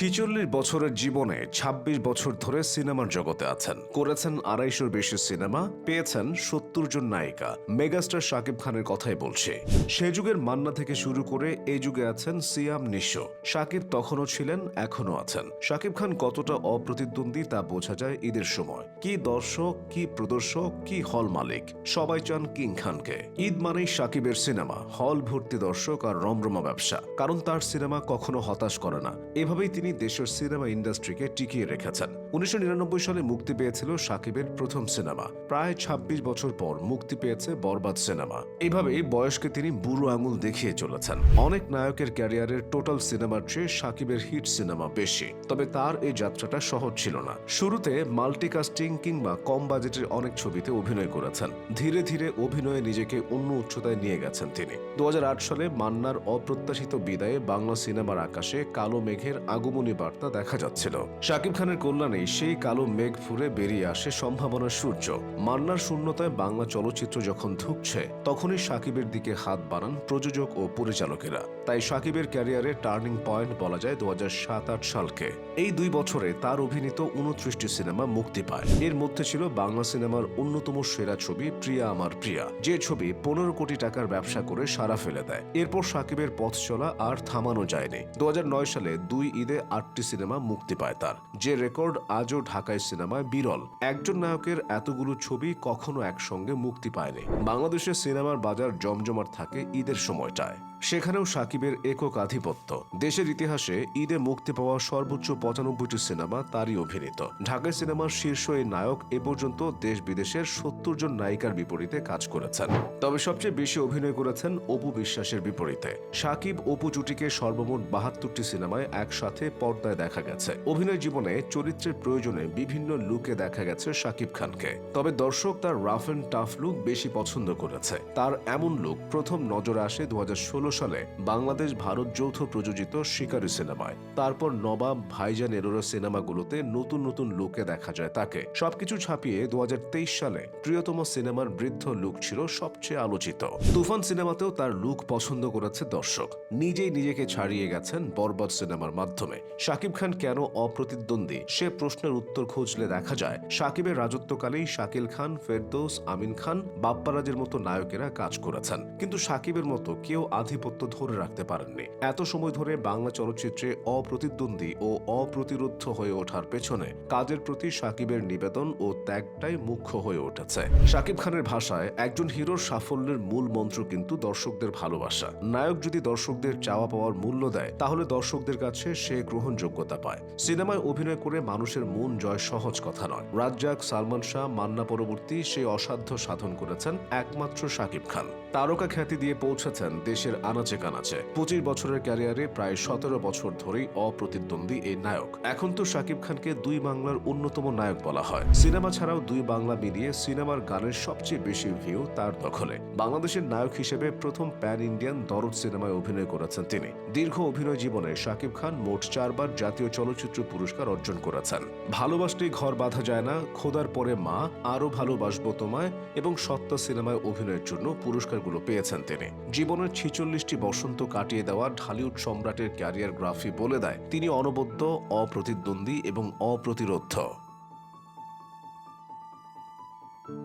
ছিচল্লিশ বছরের জীবনে ২৬ বছর ধরে সিনেমার জগতে আছেন। করেছেন আড়াইশোর বেশি সিনেমা, পেয়েছেন সত্তর জন নায়িকা। মেগাস্টার শাকিব খানের কথাই বলছে। সে যুগের মান্না থেকে শুরু করে এই যুগে আছেন সিয়াম নিঃস্ব। শাকিব তখনও ছিলেন, এখনও আছেন। শাকিব খান কতটা অপ্রতিদ্বন্দ্বী তা বোঝা যায় ঈদের সময়। কি দর্শক, কি প্রদর্শক, কি হল মালিক? সবাই চান কিং খানকে। ঈদ মানেই শাকিবের সিনেমা, হল ভর্তি দর্শক আর রমরমা ব্যবসা। কারণ তার সিনেমা কখনো হতাশ করে না। এভাবেই তিনি দেশের সিনেমা ইন্ডাস্ট্রিকে টিকিয়ে রেখেছেন। উনিশশো নিরানব্বই সালে মুক্তি পেয়েছিল শাকিবের প্রথম সিনেমা। প্রায় ২৬ বছর পর মুক্তি পেয়েছে বরবাদ সিনেমা। এভাবেই বয়সকে তিনি বুড়ো আঙুল দেখিয়ে চলেছেন। অনেক নায়কের ক্যারিয়ারের টোটাল সিনেমার চেয়ে শাকিবের হিট সিনেমা বেশি। তবে তার এই যাত্রাটা সহজ ছিল না। শুরুতে মাল্টিকাস্টিং কিংবা কম বাজেটের অনেক ছবিতে অভিনয় করেছেন। ধীরে ধীরে অভিনয়ে নিজেকে অন্য উচ্চতায় নিয়ে গেছেন তিনি। দু হাজার আট সালে মান্নার অপ্রত্যাশিত বিদায়ে বাংলা সিনেমার আকাশে কালো মেঘের আগমনী বার্তা দেখা যাচ্ছিল। শাকিব খানের কল্যাণে সেই কালো মেঘ ফুরে বেরিয়ে আসে সম্ভাবনার সূর্য। মান্নার শূন্যতায় বাংলা চলচ্চিত্র যখন ধুকছে, তখনই শাকিবের দিকে হাত বাড়ান প্রযোজক ও পরিচালকেরা। তাই শাকিবের ক্যারিয়ারে টার্নিং পয়েন্ট বলা যায় দু আট সালকে। এই দুই বছরে তার অভিনীত উনত্রিশটি সিনেমা মুক্তি পায়। এর মধ্যে ছিল বাংলা সিনেমার অন্যতম সেরা ছবি প্রিয়া আমার প্রিয়া। যে ছবি পনেরো কোটি টাকার ব্যবসা করে সারা ফেলে দেয়। এরপর সাকিবের পথ চলা আর থামানো যায়নি। দু হাজার নয় সালে দুই ঈদে আটটি সিনেমা মুক্তি পায় তার। যে রেকর্ড আজও ঢাকায় সিনেমায় বিরল। একজন নায়কের এতগুলো ছবি কখনো একসঙ্গে মুক্তি পায়নি। বাংলাদেশের সিনেমার বাজার জমজমাট থাকে ঈদের সময়টায়। সেখানেও সাকিবের একক আধিপত্য। দেশের ইতিহাসে ঈদে মুক্তি পাওয়া সর্বোচ্চ পঁচানব্বইটি সিনেমা তারই অভিনীত। ঢাকায় সিনেমার শীর্ষ এই নায়ক এ পর্যন্ত দেশ বিদেশের সত্তর জন নায়িকার বিপরীতে কাজ করেছেন। তবে সবচেয়ে বেশি অভিনয় করেছেন অপু বিশ্বাসের বিপরীতে। সাকিব অপু জুটিকে সর্বমোট বাহাত্তরটি সিনেমায় একসাথে পর্দায় দেখা গেছে। অভিনয় জীবনে চরিত্রের প্রয়োজনে বিভিন্ন লুকে দেখা গেছে সাকিব খানকে। তবে দর্শক তার রাফ অ্যান্ড টাফ লুক বেশি পছন্দ করেছে। তার এমন লুক প্রথম নজরে আসে দু হাজার ষোলো সালে বাংলাদেশ ভারত যৌথ প্রযোজিত শিকারি সিনেমায়। তারপর নবাব ভাইজান এরোরা সিনেমাগুলোতে নতুন নতুন লুকে দেখা যায় তাকে। সবকিছু ছাপিয়ে দু সালে প্রিয়তম সিনেমার বৃদ্ধ লুক ছিল সবচেয়ে আলোচিত। তুফান সিনেমাতেও তার লুক পছন্দ করেছে দর্শক। নিজেই নিজেকে ছাড়িয়ে গেছেন বরবাদ সিনেমার মাধ্যমে। শাকিব খান কেন অপ্রতিদ্বন্দ্বী? সে প্রশ্নের উত্তর খুঁজলে দেখা যায়, শাকিবের রাজত্বকালেই শাকিল খান, ফেরদৌস, আমিন খান, বাপ্পারাজের মতো নায়কেরা কাজ করেছেন। কিন্তু শাকিবের মতো কেউ আধিপত্য ধরে রাখতে পারেননি। এত সময় ধরে বাংলা চলচ্চিত্রে অপ্রতিদ্বন্দ্বী ও অপ্রতিরোধ্য হয়ে ওঠার পেছনে কাজের প্রতি শাকিবের নিবেদন ও ত্যাগটাই মুখ্য হয়ে উঠেছে। শাকিব খানের ভাষায় একজন হিরোর সাফল্যের মূল মন্ত্র কিন্তু দর্শকদের ভালোবাসা। নায়ক যদি দর্শকদের চাওয়া পাওয়ার মূল্য দেয়, তাহলে দর্শকদের কাছে সে গ্রহণযোগ্যতা পায়। সিনেমায় অভিনয় করে মানুষের মন জয় সহজ কথা নয়। রাজ্জাক, সালমান শাহ, মান্না পরবর্তী সেই অসাধ্য সাধন করেছেন একমাত্র সাকিব খান। তারকা খ্যাতি দিয়ে পৌঁছেছেন দেশের আনাচে কানাচে। পঁচিশ বছরের ক্যারিয়ারে প্রায় সতেরো বছর ধরেই অপ্রতিদ্বন্দ্বী এই নায়ক। এখন তো শাকিব খানকে দুই বাংলার অন্যতম নায়ক বলা হয়। সিনেমা ছাড়াও দুই বাংলা মিলিয়ে সিনেমার গানের সবচেয়ে বেশি ভিউ তার দখলে। বাংলাদেশের নায়ক হিসেবে প্রথম প্যান ইন্ডিয়ান দরদ সিনেমায় অভিনয় করেছেন তিনি। দীর্ঘ অভিনয় জীবনে শাকিব খান মোট চারবার জাতীয় চলচ্চিত্র পুরস্কার অর্জন করেছেন। ভালোবাসলেই ঘর বাঁধা যায় না, খোদার পরে মা আরও ভালোবাসবো তোমায় এবং সত্তা সিনেমায় অভিনয়ের জন্য পুরস্কারগুলো পেয়েছেন তিনি। জীবনের ছিচল্লিশটি বসন্ত কাটিয়ে দেওয়া ঢালিউড সম্রাটের ক্যারিয়ার গ্রাফি বলে দেয়। তিনি অনবদ্য, অপ্রতিদ্বন্দ্বী এবং অপ্রতিরোধ্য।